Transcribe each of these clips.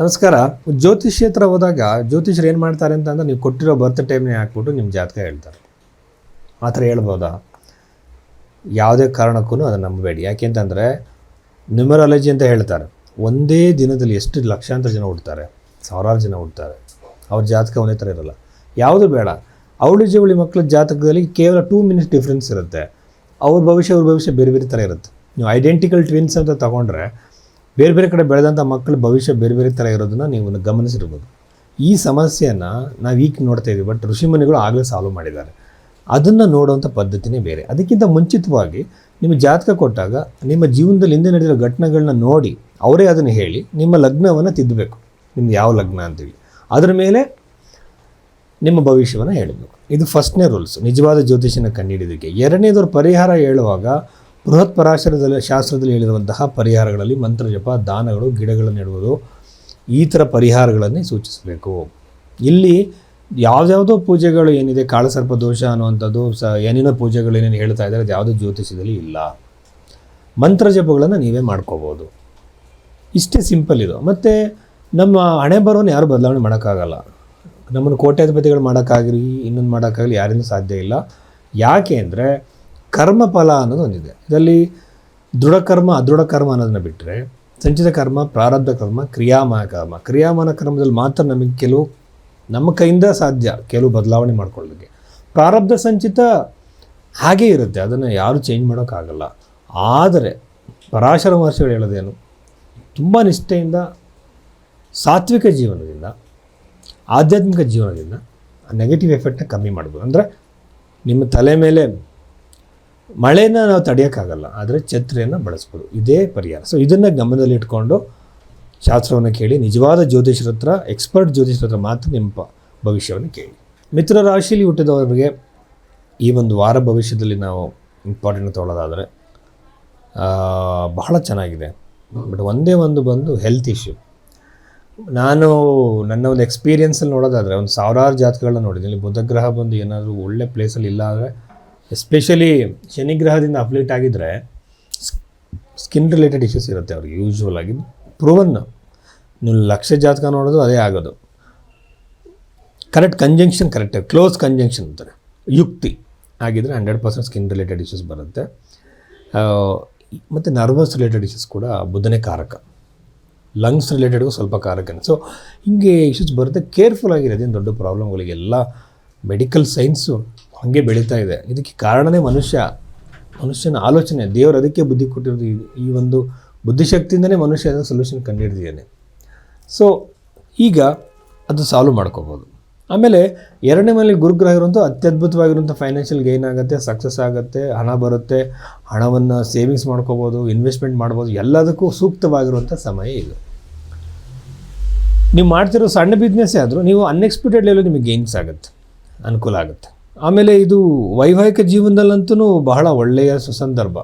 ನಮಸ್ಕಾರ. ಜ್ಯೋತಿಷ್ಯ ಹತ್ರ ಹೋದಾಗ ಜ್ಯೋತಿಷ್ಯರು ಏನು ಮಾಡ್ತಾರೆ ಅಂತಂದ್ರೆ ನೀವು ಕೊಟ್ಟಿರೋ ಬರ್ತ್ ಟೈಮ್ನೇ ಹಾಕ್ಬಿಟ್ಟು ನಿಮ್ಮ ಜಾತಕ ಹೇಳ್ತಾರೆ. ಆ ಥರ ಹೇಳ್ಬೋದಾ? ಯಾವುದೇ ಕಾರಣಕ್ಕೂ ಅದನ್ನು ನಂಬಬೇಡಿ. ಯಾಕೆಂತಂದರೆ ನ್ಯೂಮರಾಲಜಿ ಅಂತ ಹೇಳ್ತಾರೆ. ಒಂದೇ ದಿನದಲ್ಲಿ ಎಷ್ಟು ಲಕ್ಷಾಂತರ ಜನ ಹುಡ್ತಾರೆ ಸಾವಿರಾರು ಜನ ಹುಡ್ತಾರೆ ಅವ್ರ ಜಾತಕ ಒಂದೇ ಥರ ಇರಲ್ಲ. ಯಾವುದು ಬೇಡ. ಅವಳಿ ಜವಳಿ ಮಕ್ಕಳ ಜಾತಕದಲ್ಲಿ ಕೇವಲ ಟೂ ಮಿನಿಟ್ಸ್ ಡಿಫ್ರೆನ್ಸ್ ಇರುತ್ತೆ. ಅವ್ರ ಭವಿಷ್ಯ ಅವ್ರ ಭವಿಷ್ಯ ಬೇರೆ ಬೇರೆ ಥರ ಇರುತ್ತೆ. ನೀವು ಐಡೆಂಟಿಕಲ್ ಟ್ವಿನ್ಸ್ ಅಂತ ತಗೊಂಡ್ರೆ ಬೇರೆ ಬೇರೆ ಕಡೆ ಬೆಳೆದಂಥ ಮಕ್ಕಳ ಭವಿಷ್ಯ ಬೇರೆ ಬೇರೆ ಥರ ಇರೋದನ್ನು ನೀವು ಗಮನಿಸಿರ್ಬೋದು. ಈ ಸಮಸ್ಯೆಯನ್ನು ನಾವು ಈಗ ನೋಡ್ತಾ ಇದ್ದೀವಿ ಬಟ್ ಋಷಿಮುನಿಗಳು ಆಗಲೇ ಸಾಲ್ವ್ ಮಾಡಿದ್ದಾರೆ. ಅದನ್ನು ನೋಡುವಂಥ ಪದ್ಧತಿನೇ ಬೇರೆ. ಅದಕ್ಕಿಂತ ಮುಂಚಿತವಾಗಿ ನಿಮ್ಮ ಜಾತಕ ಕೊಟ್ಟಾಗ ನಿಮ್ಮ ಜೀವನದಲ್ಲಿ ಹಿಂದೆ ನಡೆದಿರೋ ಘಟನೆಗಳನ್ನ ನೋಡಿ ಅವರೇ ಅದನ್ನು ಹೇಳಿ ನಿಮ್ಮ ಲಗ್ನವನ್ನು ತಿದ್ದಬೇಕು ನಿಮ್ದು ಯಾವ ಲಗ್ನ ಅಂತೇಳಿ ಅದರ ಮೇಲೆ ನಿಮ್ಮ ಭವಿಷ್ಯವನ್ನು ಹೇಳಬೇಕು. ಇದು ಫಸ್ಟ್ನೇ ರೂಲ್ಸ್ ನಿಜವಾದ ಜ್ಯೋತಿಷನ ಕಂಡುಹಿಡಿಯೋದಕ್ಕೆ ಎರಡನೇದವ್ರ ಪರಿಹಾರ ಹೇಳುವಾಗ ಬೃಹತ್ ಪರಾಶರದಲ್ಲಿ ಶಾಸ್ತ್ರದಲ್ಲಿ ಹೇಳಿರುವಂತಹ ಪರಿಹಾರಗಳಲ್ಲಿ ಮಂತ್ರ, ಜಪ, ದಾನಗಳು, ಗಿಡಗಳನ್ನು ನೆಡುವುದು ಈ ಥರ ಪರಿಹಾರಗಳನ್ನೇ ಸೂಚಿಸಬೇಕು. ಇಲ್ಲಿ ಯಾವುದ್ಯಾವುದೋ ಪೂಜೆಗಳು ಏನಿದೆ, ಕಾಳಸರ್ಪ ದೋಷ ಅನ್ನುವಂಥದ್ದು, ಸ, ಏನೇನೋ ಪೂಜೆಗಳು ಏನೇನು ಹೇಳ್ತಾ ಇದ್ದಾರೆ, ಅದು ಯಾವುದೋ ಜ್ಯೋತಿಷದಲ್ಲಿ ಇಲ್ಲ. ಮಂತ್ರ, ಜಪಗಳನ್ನು ನೀವೇ ಮಾಡ್ಕೋಬೋದು. ಇಷ್ಟೇ ಸಿಂಪಲ್ ಇದು. ಮತ್ತು ನಮ್ಮ ಹಣೆ ಬರೋನು ಯಾರು ಬದಲಾವಣೆ ಮಾಡೋಕ್ಕಾಗಲ್ಲ. ನಮ್ಮನ್ನು ಕೋಟ್ಯಾಧಿಪತಿಗಳು ಮಾಡೋಕ್ಕಾಗಲಿ, ಇನ್ನೊಂದು ಮಾಡೋಕ್ಕಾಗಲಿ ಯಾರಿಂದ ಸಾಧ್ಯ ಇಲ್ಲ. ಯಾಕೆ ಅಂದರೆ ಕರ್ಮಫಲ ಅನ್ನೋದು ಒಂದಿದೆ. ಇದರಲ್ಲಿ ದೃಢಕರ್ಮ, ಅದೃಢ ಕರ್ಮ ಅನ್ನೋದನ್ನ ಬಿಟ್ಟರೆ ಸಂಚಿತ ಕರ್ಮ, ಪ್ರಾರಬ್ಧ ಕರ್ಮ ಕ್ರಿಯಾಮಾನ ಕರ್ಮ. ಕ್ರಿಯಾಮಾನ ಕರ್ಮದಲ್ಲಿ ಮಾತ್ರ ನಮಗೆ ಕೆಲವು ನಮ್ಮ ಕೈಯಿಂದ ಸಾಧ್ಯ ಕೆಲವು ಬದಲಾವಣೆ ಮಾಡ್ಕೊಳ್ಳೋದಕ್ಕೆ. ಪ್ರಾರಬ್ಧ, ಸಂಚಿತ ಹಾಗೇ ಇರುತ್ತೆ. ಅದನ್ನು ಯಾರೂ ಚೇಂಜ್ ಮಾಡೋಕ್ಕಾಗಲ್ಲ. ಆದರೆ ಪರಾಶರ ಮಹರ್ಷಿಗಳು ಹೇಳೋದೇನು? ತುಂಬ ನಿಷ್ಠೆಯಿಂದ, ಸಾತ್ವಿಕ ಜೀವನದಿಂದ, ಆಧ್ಯಾತ್ಮಿಕ ಜೀವನದಿಂದ ನೆಗೆಟಿವ್ ಎಫೆಕ್ಟನ್ನ ಕಮ್ಮಿ ಮಾಡ್ಬೋದು. ಅಂದರೆ ನಿಮ್ಮ ತಲೆ ಮೇಲೆ ಮಳೆನ ನಾವು ತಡೆಯೋಕ್ಕಾಗಲ್ಲ, ಆದರೆ ಛತ್ರಿಯನ್ನು ಬಳಸ್ಬೋದು. ಇದೇ ಪರಿಹಾರ. ಸೊ ಇದನ್ನು ಗಮನದಲ್ಲಿಟ್ಕೊಂಡು ಶಾಸ್ತ್ರವನ್ನು ಕೇಳಿ, ನಿಜವಾದ ಜ್ಯೋತಿಷರ ಹತ್ರ, ಎಕ್ಸ್ಪರ್ಟ್ ಜ್ಯೋತಿಷರ ಹತ್ರ ಮಾತ್ರ ನಿಮ್ಮ ಭವಿಷ್ಯವನ್ನು ಕೇಳಿ. ಮಿತ್ರ ರಾಶಿಯಲ್ಲಿ ಹುಟ್ಟಿದವರಿಗೆ ಈ ಒಂದು ವಾರ ಭವಿಷ್ಯದಲ್ಲಿ ನಾವು ಇಂಪಾರ್ಟೆಂಟ್ ತೊಗೊಳ್ಳೋದಾದರೆ ಬಹಳ ಚೆನ್ನಾಗಿದೆ. ಬಟ್ ಒಂದೇ ಒಂದು ಬಂದು ಹೆಲ್ತ್ ಇಶ್ಯೂ ನಾನು ನನ್ನ ಒಂದು ಎಕ್ಸ್ಪೀರಿಯನ್ಸಲ್ಲಿ ನೋಡೋದಾದರೆ, ಒಂದು ಸಾವಿರಾರು ಜಾತಕಗಳನ್ನ ನೋಡಿದ್ದೀನಿ. ಇಲ್ಲಿ ಬುಧ ಗ್ರಹ ಬಂದು ಏನಾದರೂ ಒಳ್ಳೆ ಪ್ಲೇಸಲ್ಲಿ ಇಲ್ಲ ಅಂದರೆ ಎಸ್ಪೆಷಲಿ ಶನಿಗ್ರಹದಿಂದ ಅಪ್ಲೇಟ್ ಆಗಿದ್ದರೆ ಸ್ಕಿನ್ ರಿಲೇಟೆಡ್ ಇಶ್ಯೂಸ್ ಇರುತ್ತೆ ಅವ್ರಿಗೆ ಯೂಶ್ವಲ್ ಆಗಿ. ಪ್ರೂವನ್ ನೀವು ಲಕ್ಷ ಜಾತಕ ನೋಡೋದು ಅದೇ ಆಗೋದು. Correct conjunction correct close conjunction ಅಂತಾರೆ. ಯುಕ್ತಿ ಆಗಿದ್ದರೆ hundred percent skin related issues ಬರುತ್ತೆ. ಮತ್ತು ನರ್ವಸ್ ರಿಲೇಟೆಡ್ ಇಶ್ಯೂಸ್ ಕೂಡ ಬುಧನೇ ಕಾರಕ. ಲಂಗ್ಸ್ ರಿಲೇಟೆಡ್ಗೂ ಸ್ವಲ್ಪ ಕಾರಕನೇ. ಸೊ ಹೀಗೆ ಇಶ್ಯೂಸ್ ಬರುತ್ತೆ. ಕೇರ್ಫುಲ್ ಆಗಿರೋದೇನು ದೊಡ್ಡ ಪ್ರಾಬ್ಲಮ್ಗಳಿಗೆಲ್ಲ ಮೆಡಿಕಲ್ ಸೈನ್ಸು ಹಾಗೆ ಬೆಳೀತಾ ಇದೆ. ಇದಕ್ಕೆ ಕಾರಣನೇ ಮನುಷ್ಯ. ಮನುಷ್ಯನ ಆಲೋಚನೆ, ದೇವರು ಅದಕ್ಕೆ ಬುದ್ಧಿ ಕೊಟ್ಟಿರೋದು ಈ- ಒಂದು ಬುದ್ಧಿಶಕ್ತಿಯಿಂದನೇ ಮನುಷ್ಯ ಅದನ್ನು ಸೊಲ್ಯೂಷನ್ ಕಂಡುಹಿಡಿದಿದ್ದಾನೆ ಸೊ ಈಗ ಅದು ಸಾಲ್ವ್ ಮಾಡ್ಕೋಬೋದು. ಆಮೇಲೆ ಎರಡನೇ ಮನೇಲಿ ಗುರುಗ್ರಹ ಇರುವಂಥ ಅತ್ಯದ್ಭುತವಾಗಿರುವಂಥ ಫೈನಾನ್ಷಿಯಲ್ ಗೈನ್ ಆಗುತ್ತೆ ಸಕ್ಸಸ್ ಆಗುತ್ತೆ, ಹಣ ಬರುತ್ತೆ, ಹಣವನ್ನು ಸೇವಿಂಗ್ಸ್ ಮಾಡ್ಕೋಬೋದು ಇನ್ವೆಸ್ಟ್ಮೆಂಟ್ ಮಾಡ್ಬೋದು, ಎಲ್ಲದಕ್ಕೂ ಸೂಕ್ತವಾಗಿರುವಂಥ ಸಮಯ ಇದು. ನೀವು ಮಾಡ್ತಿರೋ ಸಣ್ಣ ಬಿಸ್ನೆಸ್ಸೇ ಆದರೂ ನೀವು ಅನ್ಎಕ್ಸ್ಪೆಕ್ಟೆಡ್ ಲೆವೆಲ್ ನಿಮಗೆ ಗೇನ್ಸ್ ಆಗುತ್ತೆ. ಅನುಕೂಲ ಆಗುತ್ತೆ. ಆಮೇಲೆ ಇದು ವೈವಾಹಿಕ ಜೀವನದಲ್ಲಂತೂ ಬಹಳ ಒಳ್ಳೆಯ ಸುಸಂದರ್ಭ.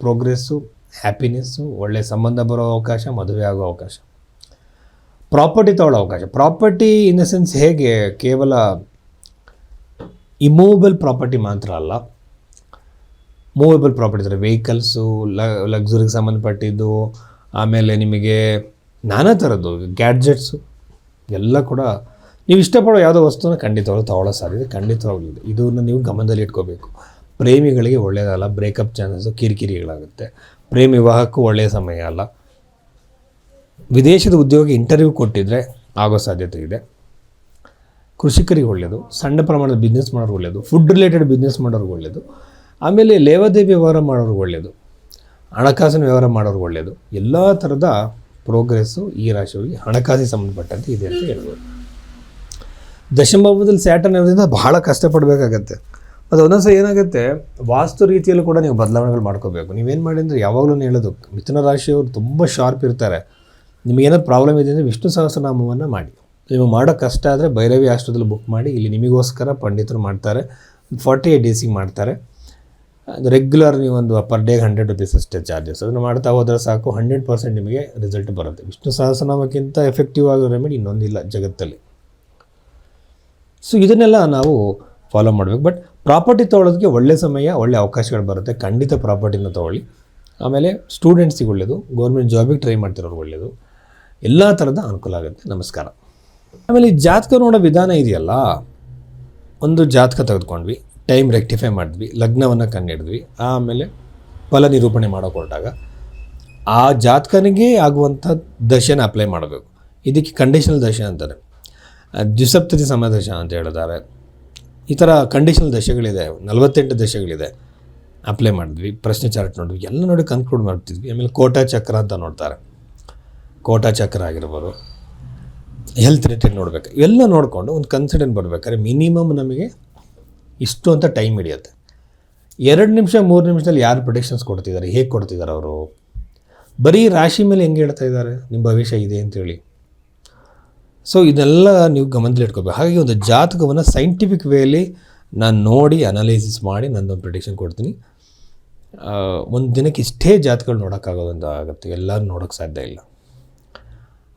ಪ್ರೋಗ್ರೆಸ್ಸು, ಹ್ಯಾಪಿನೆಸ್ಸು ಒಳ್ಳೆಯ ಸಂಬಂಧ ಬರೋ ಅವಕಾಶ, ಮದುವೆ ಆಗೋ ಅವಕಾಶ. ಪ್ರಾಪರ್ಟಿ ತಗೊಳ್ಳೋ ಅವಕಾಶ. ಪ್ರಾಪರ್ಟಿ ಇನ್ ದ ಸೆನ್ಸ್ ಹೇಗೆ? ಕೇವಲ ಇಮೂವಬಲ್ ಪ್ರಾಪರ್ಟಿ ಮಾತ್ರ ಅಲ್ಲ. ಮೂವೇಬಲ್ ಪ್ರಾಪರ್ಟಿ ಅಂದರೆ ವೆಹಿಕಲ್ಸು ಲಕ್ಸುರಿಗೆ ಸಂಬಂಧಪಟ್ಟಿದ್ದು, ಆಮೇಲೆ ನಿಮಗೆ ನಾನಾ ಥರದ್ದು ಗ್ಯಾಡ್ಜೆಟ್ಸು ಎಲ್ಲ ಕೂಡ ನೀವು ಇಷ್ಟಪಡೋ ಯಾವುದೋ ವಸ್ತುನ ಖಂಡಿತವಾಗ್ಲೂ ತಗೊಳ್ಳೋ ಸಾಧ್ಯತೆ ಖಂಡಿತವಾಗ್ಲೂ ಇದೆ. ಇದನ್ನು ನೀವು ಗಮನದಲ್ಲಿ ಇಟ್ಕೋಬೇಕು. ಪ್ರೇಮಿಗಳಿಗೆ ಒಳ್ಳೆಯದಲ್ಲ ಬ್ರೇಕಪ್ ಚಾನ್ಸಸ್ಸು ಕಿರಿಕಿರಿಗಳಾಗುತ್ತೆ. ಪ್ರೇಮ ವಿವಾಹಕ್ಕೂ ಒಳ್ಳೆಯ ಸಮಯ ಅಲ್ಲ. ವಿದೇಶದ ಉದ್ಯೋಗಿ ಇಂಟರ್ವ್ಯೂ ಕೊಟ್ಟಿದ್ರೆ ಆಗೋ ಸಾಧ್ಯತೆ ಇದೆ. ಕೃಷಿಕರಿಗೆ ಒಳ್ಳೆಯದು ಸಣ್ಣ ಪ್ರಮಾಣದ ಬಿಸ್ನೆಸ್ ಮಾಡೋರು ಒಳ್ಳೆಯದು ಫುಡ್ ರಿಲೇಟೆಡ್ ಬಿಸ್ನೆಸ್ ಮಾಡೋರು ಒಳ್ಳೆಯದು ಆಮೇಲೆ ಲೇವಾದೇವಿ ವ್ಯವಹಾರ ಮಾಡೋರು ಒಳ್ಳೆಯದು ಹಣಕಾಸಿನ ವ್ಯವಹಾರ ಮಾಡೋರು ಒಳ್ಳೆಯದು ಎಲ್ಲ ಥರದ ಪ್ರೋಗ್ರೆಸ್ಸು ಈ ರಾಶಿಯವರಿಗೆ ಹಣಕಾಸಿಗೆ ಸಂಬಂಧಪಟ್ಟಂತೆ ಇದೆ ಅಂತ ಹೇಳ್ಬೋದು. ದಶಮಭಾವದಲ್ಲಿ ಸ್ಯಾಟರ್ನ್ ಇರೋದ್ರಿಂದ ಬಹಳ ಕಷ್ಟಪಡಬೇಕಾಗತ್ತೆ. ಮತ್ತು ಒಂದೊಂದ್ಸಲ ಏನಾಗುತ್ತೆ, ವಾಸ್ತು ರೀತಿಯಲ್ಲೂ ಕೂಡ ನೀವು ಬದಲಾವಣೆಗಳು ಮಾಡ್ಕೋಬೇಕು. ನೀವೇನು ಮಾಡಿ ಅಂದರೆ ಯಾವಾಗಲೂ ಹೇಳೋದು, ಮಿಥುನ ರಾಶಿಯವರು ತುಂಬ ಶಾರ್ಪ್ ಇರ್ತಾರೆ. ನಿಮಗೇನಾದ್ರು ಪ್ರಾಬ್ಲಮ್ ಇದೆ ಅಂದರೆ ವಿಷ್ಣು ಸಹಸ್ರನಾಮವನ್ನು ಮಾಡಿ. ನೀವು ಮಾಡೋ ಕಷ್ಟ ಆದರೆ ಭೈರವಿ ಆಶ್ರಮದಲ್ಲಿ ಬುಕ್ ಮಾಡಿ, ಇಲ್ಲಿ ನಿಮಗೋಸ್ಕರ ಪಂಡಿತರು ಮಾಡ್ತಾರೆ ಫಾರ್ಟಿ ಏಟ್ ಡೇಸಿಗೆ ಮಾಡ್ತಾರೆ. ರೆಗ್ಯುಲರ್ ನೀವು ಒಂದು ಪರ್ ಡೇಗೆ ಹಂಡ್ರೆಡ್ ರುಪೀಸ್ ಅಷ್ಟೇ ಚಾರ್ಜಸ್ ಅದನ್ನು ಮಾಡ್ತಾ ಹೋದರೆ ಸಾಕು ಹಂಡ್ರೆಡ್ ಪರ್ಸೆಂಟ್ ನಿಮಗೆ ರಿಸಲ್ಟ್ ಬರುತ್ತೆ. ವಿಷ್ಣು ಸಹಸ್ರನಾಮಕ್ಕಿಂತ ಎಫೆಕ್ಟಿವ್ ಆಗೋ ರೆಮಿಡಿ ಇನ್ನೊಂದಿಲ್ಲ ಜಗತ್ತಲ್ಲಿ. ಸೊ ಇದನ್ನೆಲ್ಲ ನಾವು ಫಾಲೋ ಮಾಡಬೇಕು. ಬಟ್ ಪ್ರಾಪರ್ಟಿ ತೊಗೊಳೋದಕ್ಕೆ ಒಳ್ಳೆ ಸಮಯ, ಒಳ್ಳೆ ಅವಕಾಶಗಳು ಬರುತ್ತೆ. ಖಂಡಿತ ಪ್ರಾಪರ್ಟಿನ ತೊಗೊಳ್ಳಿ. ಆಮೇಲೆ ಸ್ಟೂಡೆಂಟ್ಸಿಗೆ ಒಳ್ಳೆಯದು ಗೌರ್ಮೆಂಟ್ ಜಾಬಿಗೆ ಟ್ರೈ ಮಾಡ್ತಿರೋರು ಒಳ್ಳೆಯದು ಎಲ್ಲ ಥರದ ಅನುಕೂಲ ಆಗುತ್ತೆ. ನಮಸ್ಕಾರ. ಆಮೇಲೆ ಈ ಜಾತಕ ನೋಡೋ ವಿಧಾನ ಇದೆಯಲ್ಲ? ಒಂದು ಜಾತಕ ತೆಗೆದುಕೊಂಡ್ವಿ. ಟೈಮ್ ರೆಕ್ಟಿಫೈ ಮಾಡಿದ್ವಿ. ಲಗ್ನವನ್ನು ಕಂಡಿಡಿದ್ವಿ ಆಮೇಲೆ ಫಲ ನಿರೂಪಣೆ ಮಾಡೋಕೆ ಹೊರಟಾಗ ಆ ಜಾತಕನಿಗೆ ಆಗುವಂಥ ದಶೆನ ಅಪ್ಲೈ ಮಾಡಬೇಕು. ಇದಕ್ಕೆ ಕಂಡೀಷನಲ್ ದಶೆ ಅಂತಾರೆ. ದ್ವಿಸಪ್ತತಿ ಸಮದಶ ಅಂತ ಹೇಳಿದ್ದಾರೆ ಈ ಥರ ಕಂಡೀಷನಲ್ ದಶೆಗಳಿದೆ, ನಲವತ್ತೆಂಟು ದಶೆಗಳಿದೆ. ಅಪ್ಲೈ ಮಾಡಿದ್ವಿ, ಪ್ರಶ್ನೆ ಚಾರ್ಟ್ ನೋಡಿದ್ವಿ, ಎಲ್ಲ ನೋಡಿ ಕನ್ಕ್ಲೂಡ್ ಮಾಡ್ತಿದ್ವಿ. ಆಮೇಲೆ ಕೋಟಾ ಚಕ್ರ ಅಂತ ನೋಡ್ತಾರೆ. ಕೋಟಾ ಚಕ್ರ ಆಗಿರ್ಬೋದು ಹೆಲ್ತ್ ರಿಲೇಟೆಡ್ ನೋಡ್ಬೇಕು. ಇವೆಲ್ಲ ನೋಡಿಕೊಂಡು ಒಂದು ಕನ್ಸಿಡೆಂಟ್ ಬರಬೇಕಾದ್ರೆ ಮಿನಿಮಮ್ ನಮಗೆ ಇಷ್ಟು ಅಂತ ಟೈಮ್ ಹಿಡಿಯುತ್ತೆ. ಎರಡು ನಿಮಿಷ, ಮೂರು ನಿಮಿಷದಲ್ಲಿ ಯಾರು ಪ್ರೊಡಿಕ್ಷನ್ಸ್ ಕೊಡ್ತಿದ್ದಾರೆ, ಹೇಗೆ ಕೊಡ್ತಿದ್ದಾರೆ ಅವರು? ಬರೀ ರಾಶಿ ಮೇಲೆ ಹೆಂಗೆ ಹೇಳ್ತಾ ಇದ್ದಾರೆ? ನಿಮ್ಮ ಭವಿಷ್ಯ ಇದೆ ಅಂತೇಳಿ. ಸೊ ಇದೆಲ್ಲ ನೀವು ಗಮನದಲ್ಲಿ ಇಟ್ಕೋಬೇಕು. ಹಾಗಾಗಿ ಒಂದು ಜಾತಕವನ್ನು ಸೈಂಟಿಫಿಕ್ ವೇಲಿ ನಾನು ನೋಡಿ ಅನಾಲಿಸಿಸ್ ಮಾಡಿ ನನ್ನೊಂದು ಪ್ರಿಡಿಕ್ಷನ್ ಕೊಡ್ತೀನಿ. ಒಂದು ದಿನಕ್ಕೆ ಇಷ್ಟೇ ಜಾತಕಗಳು ನೋಡೋಕ್ಕಾಗೋದು ಅಂತ ಆಗುತ್ತೆ. ಎಲ್ಲರೂ ನೋಡೋಕ್ಕೆ ಸಾಧ್ಯ ಇಲ್ಲ.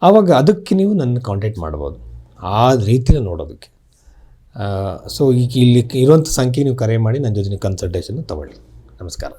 ಆವಾಗ ಅದಕ್ಕೆ ನೀವು ನನ್ನ ಕಾಂಟ್ಯಾಕ್ಟ್ ಮಾಡ್ಬೋದು. ಆ ರೀತಿಯಲ್ಲಿ ನೋಡೋದಕ್ಕೆ. ಸೊ ಈಗ ಇಲ್ಲಿ ಇರುವಂಥ ಸಂಖ್ಯೆ ನೀವು ಕರೆ ಮಾಡಿ ನನ್ನ ಜೊತೆ ಕನ್ಸಲ್ಟೇಷನ್ ತೊಗೊಳ್ಳಿ. ನಮಸ್ಕಾರ.